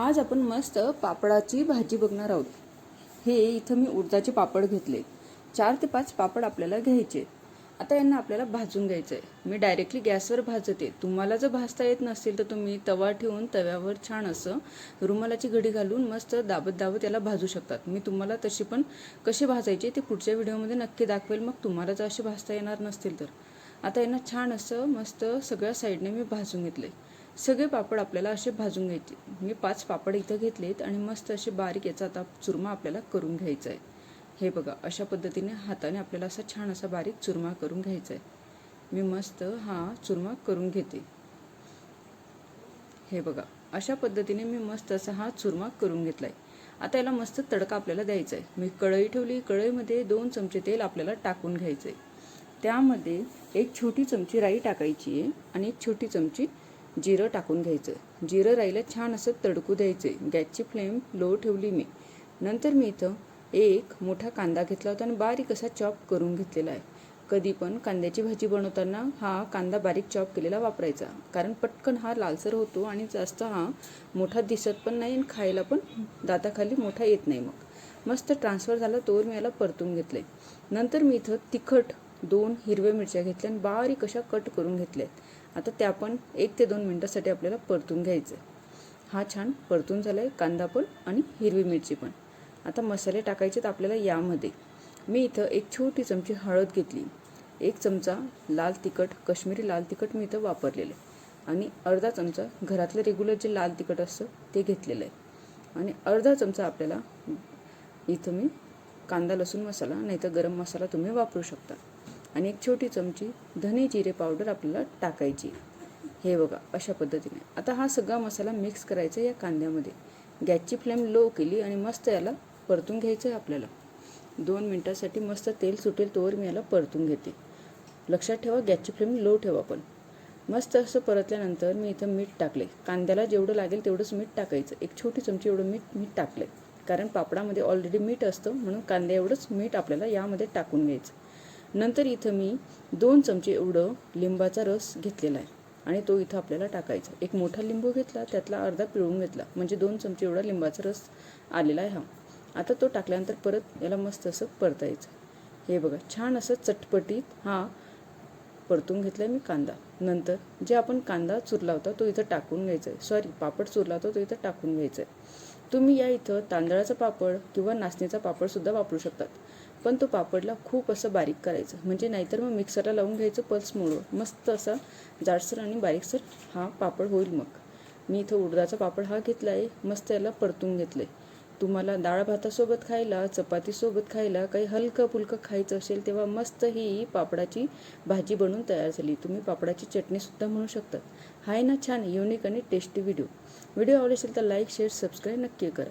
आज आपण मस्त पापडाची भाजी बघणार आहोत. हे इथं मी उडदाचे पापड घेतले. चार ते पाच पापड आपल्याला घ्यायचे. आता यांना आपल्याला भाजून घ्यायचं आहे मी डायरेक्टली गॅसवर भाजते. तुम्हाला जर भाजता येत नसेल तर तुम्ही तवा ठेवून तव्यावर छान असं रुमालाची घडी घालून मस्त दाबत दाबत याला भाजू शकतात. मी तुम्हाला तशी पण कसे भाजायचे ते पुढच्या व्हिडिओमध्ये नक्की दाखवेल. मग तुम्हाला जर असे भाजता येणार नसतील तर. आता यांना छान असं मस्त सगळ्या साईडने मी भाजून घेतले सगळे पापड आपल्याला असे भाजून घ्यायचे. मी पाच पापड इथं घेतलेत आणि मस्त असे बारीक याचा आता चुरमा आपल्याला करून घ्यायचा आहे हे बघा अशा पद्धतीने हाताने आपल्याला असा छान असा बारीक चुरमा करून घ्यायचा आहे मी मस्त हा चुरमा करून घेते. हे बघा अशा पद्धतीने मी मस्त असा हा चुरमा करून घेतला आहे आता याला मस्त तडका आपल्याला द्यायचा आहे मी कढई ठेवली कढईमध्ये दोन चमचे तेल आपल्याला टाकून घ्यायचं आहे त्यामध्ये एक छोटी चमची राई टाकायची आहे आणि एक छोटी चमची जिरं टाकून घ्यायचं. जिरं राईला छान असं तडकू द्यायचे. गॅसची फ्लेम लो ठेवली मी. नंतर मी इथं एक मोठा कांदा घेतला होता आणि बारीक असा चॉप करून घेतलेला आहे. कधी पण कांद्याची भाजी बनवताना हा कांदा बारीक चॉप केलेला वापरायचा. कारण पटकन हा लालसर होतो आणि जास्त हा मोठा दिसत पण नाही आणि खायला पण दाताखाली मोठा येत नाही मग. मस्त ट्रान्सफर झाला तोवर मी याला परतून घेतले नंतर मी इथं तिखट दोन हिरव्या मिरच्या घेतल्या आणि बारीक अशा कट करून घेतल्यात. आता त्या पण एक ते दोन मिनटासाठी आपल्याला परतून घ्यायचं हा छान परतून झाला आहे कांदा पण आणि हिरवी मिरची पण. आता मसाले टाकायचेत आपल्याला यामध्ये. मी इथं एक छोटी चमची हळद घेतली. एक चमचा लाल तिखट कश्मीरी लाल तिखट मी इथं वापरलेलं आहे. आणि अर्धा चमचा घरातलं रेग्युलर जे लाल तिखट असतं ते घेतलेलं आहे. आणि अर्धा चमचा आपल्याला इथं मी कांदा लसूण मसाला नाही तर गरम मसाला तुम्ही वापरू शकता. आणि एक छोटी चमची धने जिरे पावडर आपल्याला टाकायची. हे बघा अशा पद्धतीने. आता हा सगळा मसाला मिक्स करायचा या कांद्यामध्ये. गॅसची फ्लेम लो केली आणि मस्त याला परतून घ्यायचं आहे आपल्याला. दोन मिनटासाठी मस्त तेल सुटेल तोवर मी याला परतून घेते. लक्षात ठेवा गॅसची फ्लेम लो ठेवा पण. मस्त असं परतल्यानंतर मी इथं मीठ टाकले कांद्याला जेवढं लागेल तेवढंच मीठ टाकायचं. एक छोटी चमची एवढं मीठ मीठ टाकले कारण पापडामध्ये ऑलरेडी मीठ असतं म्हणून कांद्या एवढंच मीठ आपल्याला यामध्ये टाकून घ्यायचं. नंतर इथं मी दोन चमचे एवढं लिंबाचा रस घेतलेला आहे. आणि तो इथं आपल्याला टाकायचा एक मोठा लिंबू घेतला त्यातला अर्धा पिळून घेतला. म्हणजे दोन चमचे एवढा लिंबाचा रस आलेला आहे हा. आता तो टाकल्यानंतर परत याला मस्त असं परतायचं हे बघा छान असं चटपटीत हा परतून घेतला मी कांदा. नंतर जे आपण कांदा चुरला होता तो इथं टाकून घ्यायचा आहे. सॉरी पापड चुरला होता तो इथं टाकून घ्यायचा आहे. तुम्ही या इथं तांदळाचा पापड किंवा नाचणीचा पापडसुद्धा वापरू शकतात. पण तो पापडला खूप असं बारीक करायचं. म्हणजे नाहीतर मग मिक्सरला लावून घ्यायचं पल्स मोडवर मस्त असा जाडसर आणि बारीकसर हा पापड होईल मग. मी इथं उडदाचा पापड हा घेतला आहे मस्त याला परतून घेतलं आहे तुम्हाला डाळ भातासोबत खायला चपातीसोबत खायला काही हलकं फुलकं खायचं असेल तेव्हा मस्त ही पापडाची भाजी बनवून तयार झाली. तुम्ही पापडाची चटणीसुद्धा म्हणू शकतात. हाय ना छान युनिक आणि टेस्टी व्हिडिओ. व्हिडिओ आवडेल असेल तर लाईक शेअर सबस्क्राईब नक्की करा.